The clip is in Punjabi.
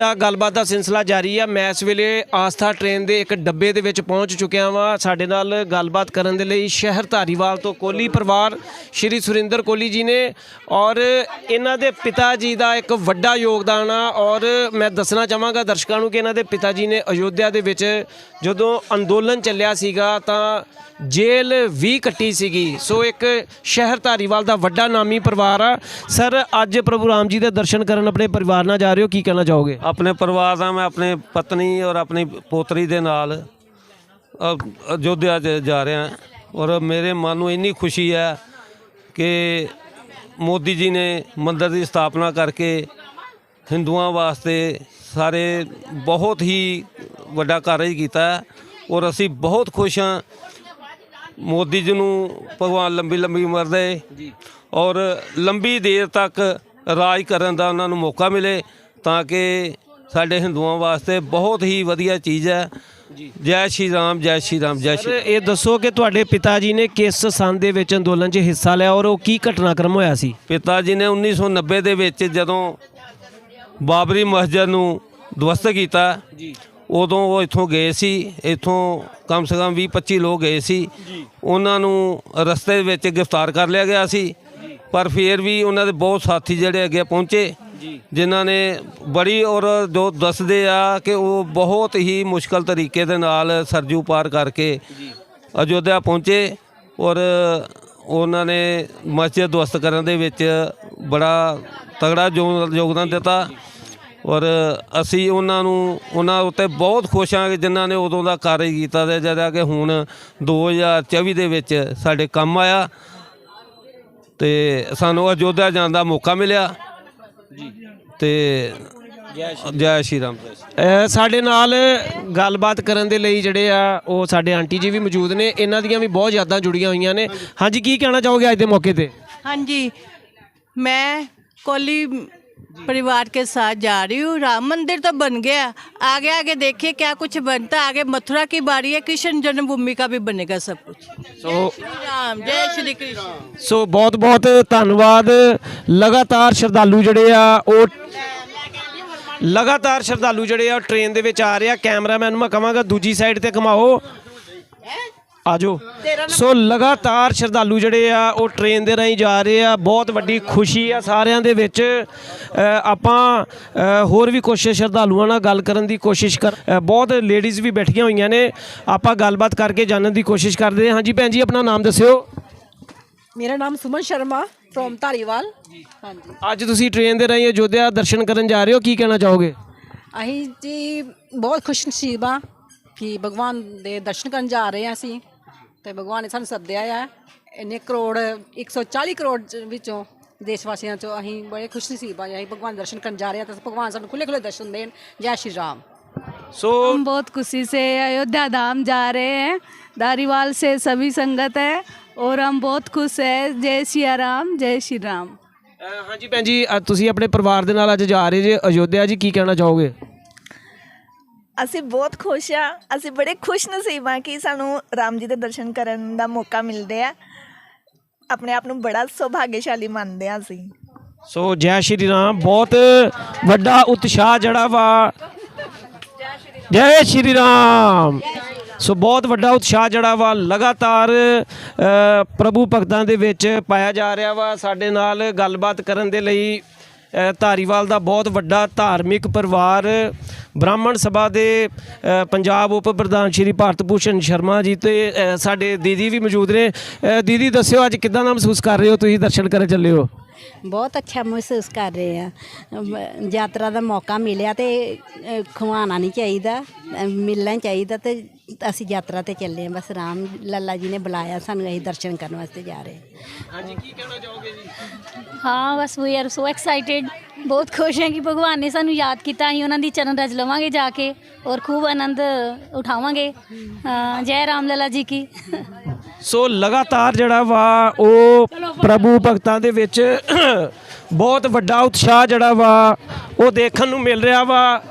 ਦਾ ਗੱਲਬਾਤ ਦਾ ਸਿਲਸਿਲਾ ਜਾਰੀ ਆ। ਮੈਂ ਇਸ ਵੇਲੇ ਆਸਥਾ ਟ੍ਰੇਨ ਦੇ ਇੱਕ ਡੱਬੇ ਦੇ ਵਿੱਚ ਪਹੁੰਚ ਚੁੱਕਿਆ ਵਾਂ। ਸਾਡੇ ਨਾਲ ਗੱਲਬਾਤ ਕਰਨ ਦੇ ਲਈ ਸ਼ਹਿਰ ਧਾਰੀਵਾਲ ਤੋਂ ਕੋਲੀ ਪਰਿਵਾਰ, ਸ਼੍ਰੀ ਸੁਰਿੰਦਰ ਕੋਲੀ ਜੀ ਨੇ ਔਰ ਇਹਨਾਂ ਦੇ ਪਿਤਾ ਜੀ ਦਾ ਇੱਕ ਵੱਡਾ ਯੋਗਦਾਨ ਆ। ਔਰ ਮੈਂ ਦੱਸਣਾ ਚਾਹਾਂਗਾ ਦਰਸ਼ਕਾਂ ਨੂੰ ਕਿ ਇਹਨਾਂ ਦੇ ਪਿਤਾ ਜੀ ਨੇ ਅਯੋਧਿਆ ਦੇ ਵਿੱਚ ਜਦੋਂ ਅੰਦੋਲਨ ਚੱਲਿਆ ਸੀਗਾ ਤਾਂ ਜੇਲ੍ਹ ਵੀ ਕੱਟੀ ਸੀਗੀ। ਸੋ ਇੱਕ ਸ਼ਹਿਰ ਧਾਰੀਵਾਲ ਦਾ ਵੱਡਾ ਨਾਮੀ ਪਰਿਵਾਰ ਆ। ਸਰ, ਅੱਜ ਪ੍ਰਭੂ ਰਾਮ ਜੀ ਦੇ ਦਰਸ਼ਨ ਕਰਨ ਆਪਣੇ ਪਰਿਵਾਰ ਨਾਲ ਜਾ ਰਹੇ ਹੋ, ਕੀ ਕਹਿਣਾ ਚਾਹੋਗੇ? ਆਪਣੇ ਪਰਿਵਾਰ ਦਾ ਮੈਂ ਆਪਣੇ ਪਤਨੀ ਔਰ ਆਪਣੀ ਪੋਤਰੀ ਦੇ ਨਾਲ ਅ- ਅਯੋਧਿਆ 'ਚ ਜਾ ਰਿਹਾ ਔਰ ਮੇਰੇ ਮਨ ਨੂੰ ਇੰਨੀ ਖੁਸ਼ੀ ਹੈ ਕਿ ਮੋਦੀ ਜੀ ਨੇ ਮੰਦਰ ਦੀ ਸਥਾਪਨਾ ਕਰਕੇ ਹਿੰਦੂਆਂ ਵਾਸਤੇ ਸਾਰੇ ਬਹੁਤ ਹੀ ਵੱਡਾ ਕਾਰਜ ਕੀਤਾ ਹੈ। ਔਰ ਅਸੀਂ ਬਹੁਤ ਖੁਸ਼ ਹਾਂ ਮੋਦੀ ਜੀ ਨੂੰ ਭਗਵਾਨ ਲੰਬੀ ਲੰਬੀ ਉਮਰ ਦੇ ਔਰ ਲੰਬੀ ਦੇਰ ਤੱਕ ਰਾਜ ਕਰਨ ਦਾ ਉਹਨਾਂ ਨੂੰ ਮੌਕਾ ਮਿਲੇ ਤਾਂ ਕਿ ਸਾਡੇ ਹਿੰਦੂਆਂ ਵਾਸਤੇ ਬਹੁਤ ਹੀ ਵਧੀਆ ਚੀਜ਼ ਹੈ। ਜੀ। ਸ਼੍ਰੀ ਰਾਮ ਜੈ ਸ਼੍ਰੀ ਰਾਮ ਜੈ ਸਰ ਇਹ ਦੱਸੋ ਕਿ ਤੁਹਾਡੇ ਪਿਤਾ ਜੀ ਨੇ ਕਿਸ ਸੰਨ ਦੇ ਵਿੱਚ ਅੰਦੋਲਨ 'ਚ ਹਿੱਸਾ ਲਿਆ ਔਰ ਉਹ ਕੀ ਘਟਨਾਕ੍ਰਮ ਹੋਇਆ ਸੀ? ਪਿਤਾ ਜੀ ਨੇ 1990 ਦੇ ਵਿੱਚ ਜਦੋਂ ਬਾਬਰੀ ਮਸਜਿਦ ਨੂੰ ਦਵਸਤ ਕੀਤਾ ਉਦੋਂ ਉਹ ਇੱਥੋਂ ਗਏ ਸੀ ਇੱਥੋਂ ਕਮ ਸੇ ਕਮ 20 25 ਲੋਕ ਗਏ ਸੀ। ਉਹਨਾਂ ਨੂੰ ਰਸਤੇ ਵਿੱਚ ਗ੍ਰਿਫਤਾਰ ਕਰ ਲਿਆ ਗਿਆ ਸੀ। ਪਰ ਫਿਰ ਵੀ ਉਹਨਾਂ ਦੇ ਬਹੁਤ ਸਾਥੀ ਜਿਹੜੇ ਅੱਗੇ ਪਹੁੰਚੇ ਜਿਨ੍ਹਾਂ ਨੇ ਬੜੀ ਔਰ ਜੋ ਦੱਸਦੇ ਆ ਕਿ ਉਹ ਬਹੁਤ ਹੀ ਮੁਸ਼ਕਲ ਤਰੀਕੇ ਦੇ ਨਾਲ ਸਰਜੂ ਪਾਰ ਕਰਕੇ ਅਯੋਧਿਆ ਪਹੁੰਚੇ ਔਰ ਉਹਨਾਂ ਨੇ ਮਸਜਿਦ ਦਵਸਤ ਕਰਨ ਦੇ ਵਿੱਚ ਬੜਾ ਤਗੜਾ ਯੋਗ- ਯੋਗਦਾਨ ਦਿੱਤਾ। ਔਰ ਅਸੀਂ ਉਹਨਾਂ ਨੂੰ ਉਹਨਾਂ ਉੱਤੇ ਬਹੁਤ ਖੁਸ਼ ਹਾਂ ਕਿ ਜਿਨ੍ਹਾਂ ਨੇ ਉਦੋਂ ਦਾ ਕਾਰਜ ਕੀਤਾ ਤੇ ਜਿਹੜਾ ਕਿ ਹੁਣ 2024 ਦੇ ਵਿੱਚ ਸਾਡੇ ਕੰਮ ਆਇਆ ਤੇ ਸਾਨੂੰ ਅਯੋਧਿਆ ਜਾਣ ਦਾ ਮੌਕਾ ਮਿਲਿਆ। ਜੀ ਤੇ ਜੈ ਸ਼੍ਰੀ ਰਾਮ। ਸਾਡੇ ਨਾਲ ਗੱਲਬਾਤ ਕਰਨ ਦੇ ਲਈ ਜਿਹੜੇ ਆ ਉਹ ਸਾਡੇ ਆਂਟੀ ਜੀ ਵੀ ਮੌਜੂਦ ਨੇ ਇਹਨਾਂ ਦੀਆਂ ਵੀ ਬਹੁਤ ਯਾਦਾਂ ਜੁੜੀਆਂ ਹੋਈਆਂ ਨੇ। ਹਾਂਜੀ ਕੀ ਕਹਿਣਾ ਚਾਹੋਗੇ ਅੱਜ ਦੇ ਮੌਕੇ ਤੇ? ਹਾਂਜੀ ਮੈਂ ਕੋਲੀ परिवार के साथ जा रही हूँ राम मंदिर तो बन गया आगे आगे देखिए क्या कुछ बनता है आगे मथुरा की बारी है कृष्ण जन्मभूमि का भी बनेगा सब कुछ ਸੋ श्री राम जय श्री कृष्ण ਸੋ ਬਹੁਤ ਬਹੁਤ ਧੰਨਵਾਦ ਲਗਾਤਾਰ ਸ਼ਰਧਾਲੂ ਜਿਹੜੇ ਆ ਉਹ ਲਗਾਤਾਰ ਸ਼ਰਧਾਲੂ ਜਿਹੜੇ ਆ ਟ੍ਰੇਨ ਦੇ ਵਿੱਚ ਆ ਰਹੇ ਆ ਕੈਮਰਾਮੈਨ ਨੂੰ ਮੈਂ ਕਹਾਂਗਾ ਦੂਜੀ ਸਾਈਡ ਤੇ ਘਮਾਓ ਆਜੋ। ਸੋ ਲਗਾਤਾਰ ਸ਼ਰਧਾਲੂ ਜਿਹੜੇ ਆ ਉਹ ਟ੍ਰੇਨ ਦੇ ਰਾਹੀਂ ਜਾ ਰਹੇ ਆ। ਬਹੁਤ ਵੱਡੀ ਖੁਸ਼ੀ ਆ ਸਾਰਿਆਂ ਦੇ ਵਿੱਚ। ਆਪਾਂ ਹੋਰ ਵੀ ਕੁਝ ਸ਼ਰਧਾਲੂਆਂ ਨਾਲ ਗੱਲ ਕਰਨ ਦੀ ਕੋਸ਼ਿਸ਼ ਕਰ ਬਹੁਤ ਲੇਡੀਜ਼ ਵੀ ਬੈਠੀਆਂ ਹੋਈਆਂ ਨੇ। ਆਪਾਂ ਗੱਲਬਾਤ ਕਰਕੇ ਜਾਣਨ ਦੀ ਕੋਸ਼ਿਸ਼ ਕਰਦੇ ਹਾਂ। ਹਾਂਜੀ ਭੈਣ ਜੀ ਆਪਣਾ ਨਾਮ ਦੱਸਿਓ। ਮੇਰਾ ਨਾਮ ਸੁਮਨ ਸ਼ਰਮਾ ਫਰੋਮ ਧਾਰੀਵਾਲ ਹਾਂਜੀ। ਅੱਜ ਤੁਸੀਂ ਟ੍ਰੇਨ ਦੇ ਰਾਹੀਂ ਅਯੋਧਿਆ ਦਰਸ਼ਨ ਕਰਨ ਜਾ ਰਹੇ ਹੋ ਕੀ ਕਹਿਣਾ ਚਾਹੋਗੇ? ਅਸੀਂ ਜੀ ਬਹੁਤ ਖੁਸ਼ ਨਸੀਬ ਆ ਕਿ ਭਗਵਾਨ ਦੇ ਦਰਸ਼ਨ ਕਰਨ ਜਾ ਰਹੇ ਹਾਂ ਅਸੀਂ। ਤੇ ਭਗਵਾਨ ਨੇ ਸਾਨੂੰ ਸੱਦਿਆ ਆ ਇੰਨੇ ਕਰੋੜ 140 ਕਰੋੜ ਚ- ਵਿੱਚੋਂ ਦੇਸ਼ ਵਾਸੀਆਂ ਚੋਂ ਅਸੀਂ ਬੜੇ ਖੁਸ਼ ਨਸੀਬ ਆ ਅਸੀਂ ਭਗਵਾਨ ਦੇ ਦਰਸ਼ਨ ਕਰਨ ਜਾ ਰਹੇ ਹਾਂ ਤੇ ਭਗਵਾਨ ਸਾਨੂੰ ਖੁੱਲੇ ਖੁੱਲੇ ਦਰਸ਼ਨ ਦੇਣ ਜੈ ਸ਼੍ਰੀ ਰਾਮ ਸੋ हम बहुत खुशी से अयोध्या धाम जा रहे हैं दारीवाल से सभी संगत है और हम बहुत खुश है जय सिया राम जय श्री राम ਅ, ਹਾਂਜੀ ਭੈਣ ਜੀ ਅੱਜ ਤੁਸੀਂ ਆਪਣੇ ਪਰਿਵਾਰ ਦੇ ਨਾਲ ਅੱਜ ਜਾ ਰਹੇ ਜੇ ਅਯੋਧਿਆ ਜੀ ਕੀ ਕਹਿਣਾ ਚਾਹੋਗੇ ਅਸੀਂ ਬਹੁਤ ਖੁਸ਼ ਆ। ਅਸੀਂ ਬੜੇ ਖੁਸ਼ ਨਸੀਬ ਆ ਕਿ ਸਾਨੂੰ ਰਾਮ ਜੀ ਦੇ ਦਰਸ਼ਨ ਕਰਨ ਦਾ ਮੌਕਾ ਮਿਲਦੇ ਆ। ਆਪਣੇ ਆਪ ਨੂੰ ਬੜਾ ਸੁਭਾਗਿਆਸ਼ਾਲੀ ਮੰਨਦੇ ਆ ਅਸੀਂ। ਸੋ ਜੈ ਸ਼੍ਰੀ ਰਾਮ, ਬਹੁਤ ਵੱਡਾ ਉਤਸ਼ਾਹ ਜਿਹੜਾ ਵਾ। ਜੈ ਸ਼੍ਰੀ ਰਾਮ। ਸੋ ਬਹੁਤ ਵੱਡਾ ਉਤਸ਼ਾਹ ਜਿਹੜਾ ਵਾ, ਲਗਾਤਾਰ ਪ੍ਰਭੂ ਭਗਤਾਂ ਦੇ ਵਿੱਚ ਪਾਇਆ ਜਾ ਰਿਹਾ ਵਾ। ਸਾਡੇ ਨਾਲ ਗੱਲਬਾਤ ਕਰਨ ਦੇ ਲਈ ਧਾਰੀਵਾਲ ਦਾ ਬਹੁਤ ਵੱਡਾ ਧਾਰਮਿਕ ਪਰਿਵਾਰ, ਬ੍ਰਾਹਮਣ ਸਭਾ ਦੇ ਪੰਜਾਬ ਉਪ ਪ੍ਰਧਾਨ ਸ਼੍ਰੀ ਭਾਰਤ ਭੂਸ਼ਣ ਸ਼ਰਮਾ ਜੀ ਤੇ ਸਾਡੇ ਦੀਦੀ ਵੀ ਮੌਜੂਦ ਨੇ। ਦੀਦੀ, ਦੱਸਿਓ ਅੱਜ ਕਿੱਦਾਂ ਦਾ ਮਹਿਸੂਸ ਕਰ ਰਹੇ ਹੋ? ਤੁਸੀਂ ਦਰਸ਼ਨ ਕਰਨ ਚੱਲੇ ਹੋ। ਬਹੁਤ ਅੱਛਾ ਮਹਿਸੂਸ ਕਰ ਰਹੇ ਆ। ਅਮ, ਯਾਤਰਾ ਦਾ ਮੌਕਾ ਮਿਲਿਆ ਤੇ ਅ, ਖਵਾਉਣਾ ਨਹੀਂ ਚਾਹੀਦਾ ਅ, ਮਿਲਣਾ ਚਾਹੀਦਾ ਤੇ ਅਸੀਂ ਯਾਤਰਾ ਤੇ ਚੱਲੇ ਆ ਬਸ ਰਾਮ ਲੱਲਾ ਜੀ ਨੇ ਬੁਲਾਇਆ ਸਾਨੂੰ ਅਸੀਂ ਦਰਸ਼ਨ ਕਰਨ ਵਾਸਤੇ ਜਾ ਰਹੇ ਹਾਂ। ਹਾਂ ਬਸ ਵੀ ਆਰ ਸੋ ਐਕਸਾਈਟਿਡ ਬਹੁਤ ਖੁਸ਼ ਹਾਂ ਕਿ ਭਗਵਾਨ ਨੇ ਸਾਨੂੰ ਯਾਦ ਕੀਤਾ। ਅਸੀਂ ਉਹਨਾਂ ਦੀ ਚਰਨ ਰਜ ਲਵਾਂਗੇ ਜਾ ਕੇ ਔਰ ਖੂਬ ਆਨੰਦ ਉਠਾਵਾਂਗੇ। ਜੈ ਰਾਮ ਲਲਾ ਜੀ ਕੀ। ਸੋ ਲਗਾਤਾਰ ਜਿਹੜਾ ਵਾ ਉਹ ਪ੍ਰਭੂ ਭਗਤਾਂ ਦੇ ਵਿੱਚ ਬਹੁਤ ਵੱਡਾ ਉਤਸ਼ਾਹ ਜਿਹੜਾ ਵਾ ਉਹ ਦੇਖਣ ਨੂੰ ਮਿਲ ਰਿਹਾ ਵਾ।